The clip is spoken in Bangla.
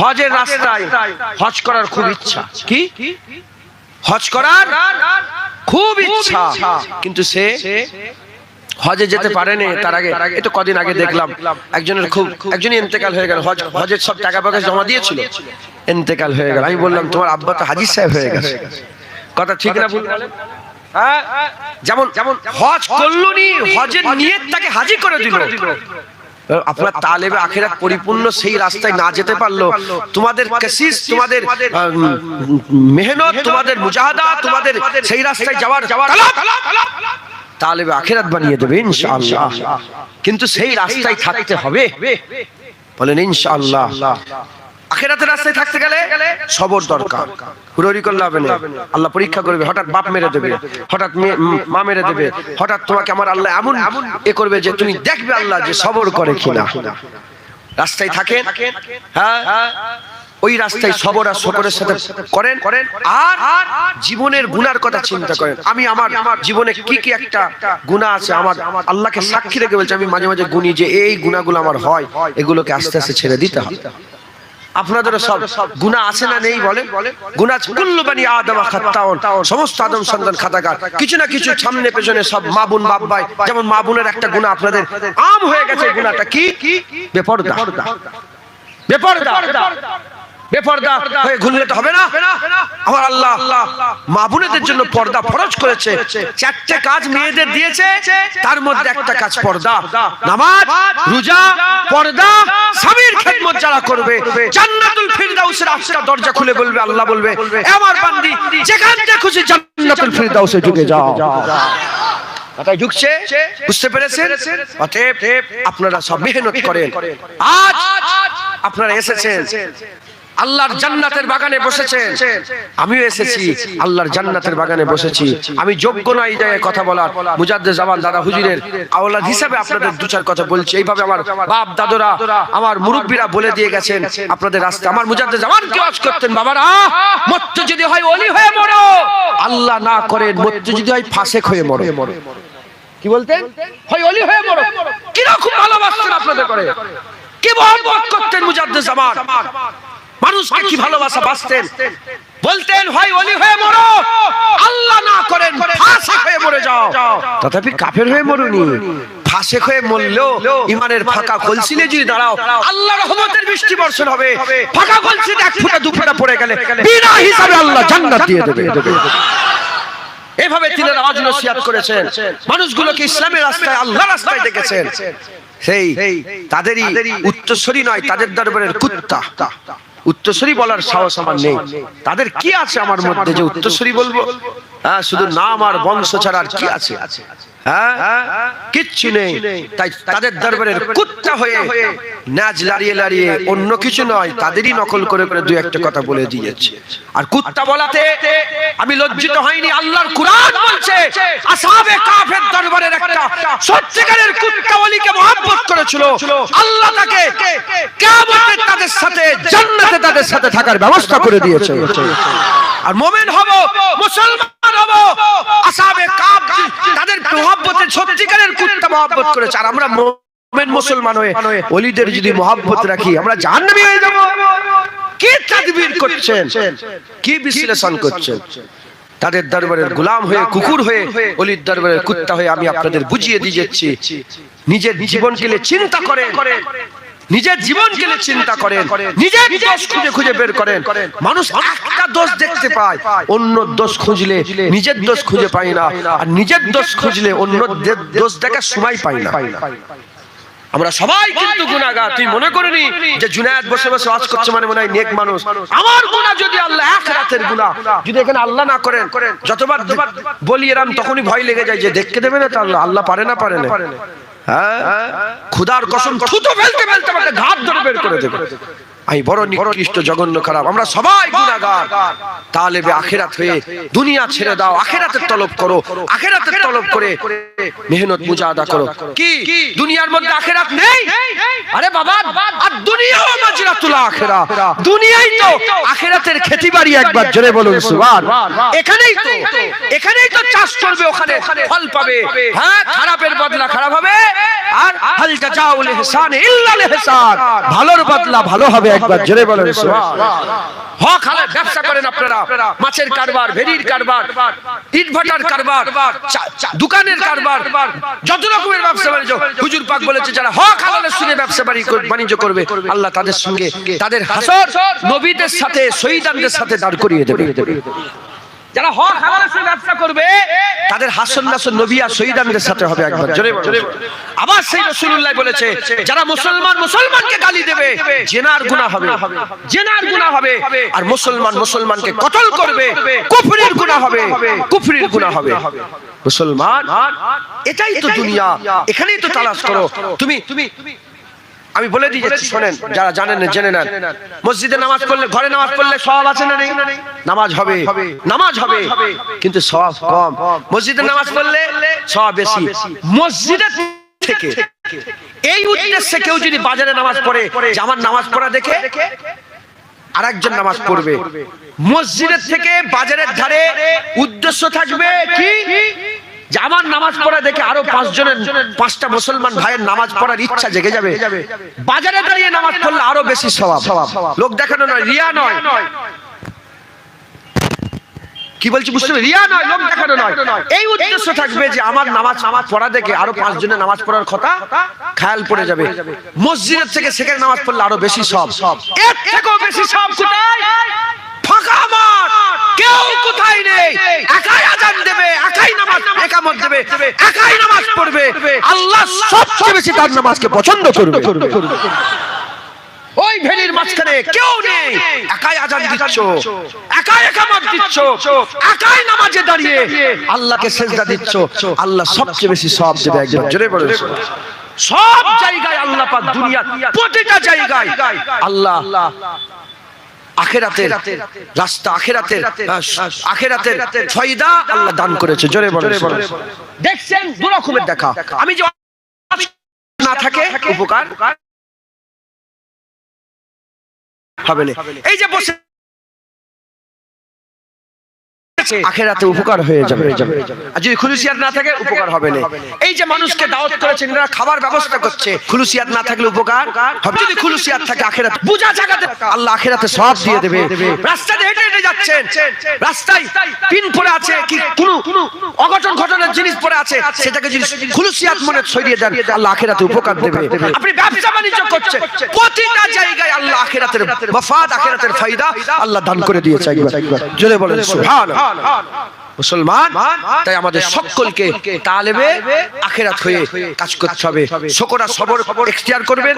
হজের রাস্তায় হজ করার খুব ইচ্ছা। কি? হজ করার খুব ইচ্ছা। কিন্তু সে হজে যেতে পারেনি তার আগে। এই তো কদিন আগে দেখলাম। একজনের খুব একজনই ইন্তেকাল হয়ে গেল। হজ হজের সব টাকা পয়সা জমা দিয়েছিল। ইন্তেকাল হয়ে গেল। আমি বললাম তোমার আব্বা তো হাজির সাহেব হয়ে গেছে। কথা ঠিক না ভুল? হ্যাঁ? যেমন যেমন হজ করলুনি হজের নিয়ত তাকে হাজি করে দিল। আপনার তালেবে আখেরাত পরিপূর্ণ সেই রাস্তায় না যেতে পারল। তোমাদের কাশিস তোমাদের মেহনত তোমাদের মুজাহাদা তোমাদের সেই রাস্তায় যাওয়ার তালাব, তালেবে আখেরাত বানিয়ে দেবে ইনশাআল্লাহ। কিন্তু সেই রাস্তায় থাকতে হবে। বলেন ইনশাআল্লাহ। আখেরাতের রাস্তায় থাকতে গেলে সবর দরকার। হুড়ি করলে হবে না। আল্লাহ পরীক্ষা করবে, হঠাৎ বাপ মেরে দেবে, হঠাৎ মা মেরে দেবে, হঠাৎ তোমাকে আমার আল্লাহ এমন এ করবে যে তুমি দেখবে আল্লাহ যে সবর করে কিনা। রাস্তায় থাকে হ্যাঁ ওই রাস্তায় সবর আর শকরের সাথে করেন করেন আর জীবনের গুনার কথা চিন্তা করেন। আমি আমার জীবনে কি কি একটা গুণা আছে, আমার আল্লাহকে সাক্ষী রেখে বলছে, আমি মাঝে মাঝে গুনি যে এই গুণাগুলো আমার হয়, এগুলোকে আস্তে আস্তে ছেড়ে দিতে হবে আপনাদেরও সব গুণা আছে না নেই বলে গুণা কুল্লু বানি আদম খাত্তাউন। সমস্ত আদম সন্তান খাতাকার। কিছু না কিছু সামনে পেছনে সব মা বোন বাপ ভাই। যেমন মা বোনের একটা গুণা আপনাদের আম হয়ে গেছে গুণাটা কি? বেপরদা। বেপরদা। বেপরদা হয়ে ঘুরলে তো হবে না। আমার আল্লাহ মা বোনেদের জন্য পর্দা ফরজ করেছে। চারটে কাজ মেয়েদের দিয়েছে। তার মধ্যে একটা কাজ পর্দা। নামাজ, রোজা, পর্দা, স্বামীর খেদমত যারা করবে, জান্নাতুল ফিরদাউসের আটটা দরজা খুলে বলবে, আল্লাহ বলবে "এ আমার বান্দি, যেখান থেকে খুশি জান্নাতুল ফিরদাউসে ঢুকে যাও। ঢুকছে, বুঝতে আপনারা সব মেহনত করেন। আজ আপনারা এসেছেন। আল্লাহর জান্নাতের বাগানে বসেছেন। আমিও এসেছি, আল্লাহর জান্নাতের বাগানে বসেছি। আমি যোগ্য না এই জায়গায় কথা বলার। মুজাদ্দে জামান দাদা হুজুরের আওলাদ হিসাবে আপনাদের দু কথা বলছি। এইভাবে আমার বাপ, দাদরা, আমার মুরব্বীরা বলে দিয়ে গেছেন আপনাদের রাস্তা। আমার মুজাদ্দে জামান কি ওয়াজ করতেন, বাবারা মৃত্যু যদি হয় অলি হয়ে মরো। আল্লাহ না করেন মৃত্যু যদি হয় ফাসেক হয়ে মরো। কি বলতেন? হয় অলি হয়ে মরো। কীরকম ভালোবাসতেন আপনাদের করে কি মহব্বত করতেন মুজাদ্দে জামান? মানুষকে কি ভালোবাসা বাসতেন বলতেন হয় অলি হয়ে মরো। আল্লাহ না করেন হয়ে মরে যাও। তথাপি কাফের হয়ে মরুনি। ফাঁসে হয়ে মরলেও ইমানের ফাঁকা কলসিলে যদি দাঁড়াও আল্লাহ রহমতের বৃষ্টি বর্ষণ হবে। ফাঁকা কলসিতে এক ফুটা দু ফুটা পড়ে গেলে বিনা হিসাবে আল্লাহ জান্নাত দিয়ে দেবে। এভাবে তিনি আওয়াজ নসিহাত করেছেন। মানুষগুলোকে ইসলামের রাস্তায় আল্লাহ রাস্তায় দেখেছেন সেই তাদেরই উত্তরসূরি নয় তাদের দরবারের কুত্তা। উত্তরসূরি বলার সাহস আমার নেই। তাদের কি আছে আমার মধ্যে যে উত্তরসূরি বলব? হ্যাঁ শুধু নাম আর বংশ ছাড়া আর কি আছে? হ্যাঁ কিচ্ছু নেই। তাই তাদের দরবারের কুত্তা হয়ে লাড়িয়ে লাড়িয়ে অন্য কিছু নয়, তাদেরই নকল করে করে একটা কথা বলে দিয়েছে আর কুত্তা বলাতে আমি লজ্জিত হইনি, আল্লাহর কুরআন বলছে আসহাবে কাফের দরবারের একটা সত্যিকারের কুত্তা ওলিকে মহব্বত করেছিল। আল্লাহ তাকে তাদের সাথে তাদের সাথে থাকার ব্যবস্থা করে দিয়েছে। আর মোমেন হব, মুসলমান হব আসহাবে কাফ তাদের মহব্বতের সত্যিকারের কুত্তা মহব্বত করেছে। আর আমরা মোমেন মুসলমান হয়ে ওলিদের যদি মহব্বত রাখি, আমরা জাহান্নামী হয়ে যাব। কি তাদবীর করছেন? কি বিশ্লেষণ করছেন? তাদের দরবারের গোলাম হয়ে, কুকুর হয়ে অলির দরবারের কুত্তা হয়ে আমি আপনাদের বুঝিয়ে দিয়ে যাচ্ছি। নিজের জীবনকে চিন্তা করেন। নিজের জীবন গেলে চিন্তা করেন নিজের দোষ খুঁজে খুঁজে বের করেন। মানুষ একটা দোষ দেখতে পায় অন্য দোষ খুঁজলে নিজের দোষ খুঁজে পায় না আর নিজের দোষ খুঁজলে অন্য দোষ দেখার সময় পাই না। আমরা সবাই কিন্তু গুনাহগার। তুই মনে করিনি যে জুনায়েদ বসে বসে ওয়াজ করছে মানে মনে হয় নেক মানুষ? আমার গুনাহ যদি আল্লাহ এক রাতের গুনাহ যদি এখানে আল্লাহ না করেন যতবার বলি এরাম তখনই ভয় লেগে যায় যে দেখতে দেবে না তো আল্লাহ আল্লাহ পারে না পারে না। খুদার কসম থুতো ফেলতে ফেলতে আমাকে ঘাত ধরে বের করে দেবে। আমি বড় নিকৃষ্ট জঘন্য খারাপ, আমরা সবাই গুনাহগার। তালেবে আখেরাত হয়ে দুনিয়া ছেড়ে দাও, আখেরাতের তলব করো, আখেরাতের তলব করে মেহনত মুজাহাদা করো। কি? দুনিয়ার মধ্যে আখেরাত নেই? আরে বাবা আর দুনিয়াও মাজরাতুল আখেরা। দুনিয়াই তো আখেরাতের খেতিবাড়ি একবার জোরে বলুন সুবহান। এখানেই তো এখানেই তো চাষ করবে ওখানে। ফল পাবে। হ্যাঁ খারাপের বদলা খারাপ হবে। আর হাল জাজাউল ইহসান ইল্লাল ইহসান। ভালোর বদলা ভালো হবে একবার জোরে বলেন সুবহানাল্লাহ। হক হালাল ব্যবসা করেন আপনারা। মাছের কারবার ভেড়ির কারবার ইট ভাটার কারবার। দোকানের কারবার। যত রকমের ব্যবসা বাণিজ্য হুজুর পাক বলেছে যারা হক হালালের সঙ্গে ব্যবসা বাণি- বাণিজ্য করবে আল্লাহ তাদের সঙ্গে তাদের হাসর নবীদের সাথে শহীদানদের সাথে দাঁড় করিয়ে দেবে। যারা হক হালালের সঙ্গে ব্যবসা করবে তাদের হাসন নাসন নবী আর শহীদানদের সাথে হবে একবার। জোরে বলো। আবার সেই রাসূলুল্লাহ বলেছে যারা মুসলমান মুসলমানকে গালি দেবে জেনার গুনাহ হবে। জেনার গুনাহ হবে। আর মুসলমান মুসলমানকে কতল করবে কুফরির গুনাহ হবে কুফরির গুনাহ হবে। মুসলমান এটাই তো দুনিয়া। এখানেই তো তালাশ করো। তুমি তুমি আমি বলে দিয়ে যাচ্ছি শোনেন যারা জানেন না জেনে নেন। মসজিদে নামাজ পড়লে ঘরে নামাজ পড়লে সওয়াব আছে না নেই? নামাজ হবে। নামাজ হবে। কিন্তু সওয়াব কম। মসজিদে নামাজ পড়লে সওয়াব বেশি। মসজিদে থেকে এই উদ্দেশ্যে কেউ যদি বাজারে নামাজ পড়ে যে আমার নামাজ পড়া দেখে আরেকজন নামাজ পড়বে। মসজিদের থেকে বাজারের ধারে উদ্দেশ্য থাকবে কি? যে আমার নামাজ পড়া দেখে আরও পাঁচ জনের পাঁচটা মুসলমান ভাইয়ের নামাজ পড়ার ইচ্ছা জেগে যাবে। বাজারে দাঁড়িয়ে নামাজ পড়লে আরও বেশি স্বভাব। লোক দেখানো নয় রিয়া নয়। কি বলছি বুঝতে রিয়া নয় লোক দেখানো নয়। এই উদ্দেশ্য থাকবে যে আমার নামাজ নামাজ পড়া দেখে আরও পাঁচ জনের নামাজ পড়ার কথা খেয়াল পড়ে যাবে। মসজিদের থেকে সেখানে নামাজ পড়লে আরও বেশি সব এর থেকেও বেশি সব কোথায়? ফাঁকা মাঠ। কেউ কোথায় নেই? একাই আজান দেবে, একাই নামাজ একামত দেবে, একাই নামাজ পড়বে। আল্লাহ সবচেয়ে বেশি তার নামাজকে পছন্দ করবে। ওই ভেলির মাঝখানে কেউ নেই। একাই আজান দিচ্ছ, একাই একামত দিচ্ছ, একাই নামাজে দাঁড়িয়ে আল্লাহকে সেজদা দিচ্ছ। আল্লাহ সবচেয়ে বেশি সব দেবে একবার। জোরে বলে সব জায়গায় আল্লাহ পাক দুনিয়া প্রতিটা জায়গায় আল্লাহ আখেরাতের রাস্তা আখেরাতের আখেরাতের ফয়দা আল্লাহ দান করেছে জোরে বলে দেখছেন দু রকমের দেখা। আমি যে না থাকে উপকার হবে না। এই যে বসে আখেরাতে উপকার হয়ে যাবে। আর যদি খুলুসিয়াত না থাকে উপকার হবে না। এই যে মানুষকে দাওয়াত করেছেন এরা খাবার ব্যবস্থা করছে। খুলুসিয়াত না থাকলে উপকার হবে। যদি খুলুসিয়াত থাকে আখেরাত বুঝা জায়গাতে আল্লাহ আখেরাতে সব দিয়ে দেবে। রাস্তাতে হেঁটে হেঁটে যাচ্ছেন। রাস্তায় পিন পড়ে আছে কি কোনো অঘটন ঘটনার জিনিস পড়ে আছে সেটাকে যদি খুলুসিয়াত মনে সরিয়ে দেন আল্লাহ আখেরাতে উপকার দেবে। আপনি ব্যবসা বাণিজ্য করছেন। আখেরাতের মফাদ আখেরাতের ফায়দা আল্লাহ দান করে দিয়েছে একবার। জোরে বলেন সুবহানাল্লাহ। মুসলমান তাই আমাদের সকলকে তালেবে আখেরাত হয়ে কাজ করতে হবে। শোকরা সবর এখতিয়ার করবেন।